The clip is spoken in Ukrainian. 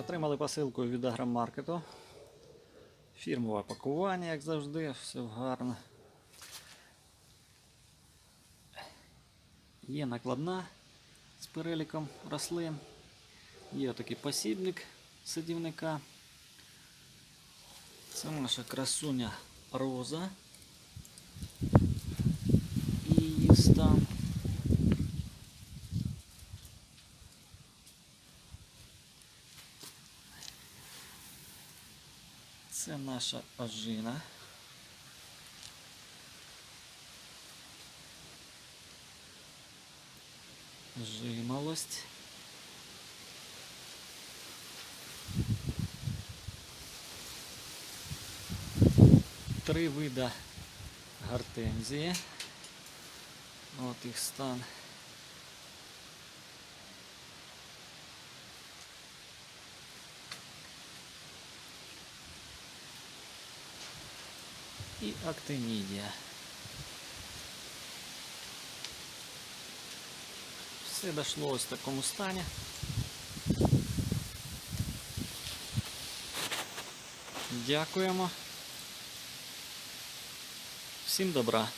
Отримали посилку від агромаркету. Фірмове пакування, як завжди, все гарно. Є накладна з переліком рослин. Є такий посібник садівника. Це наша красуня роза. І її стан. Це наша ожина. Жимолость. Три вида гортензії. От їх стан. І актинідія. Все дошло ось в такому стані. Дякуємо. Всім добра.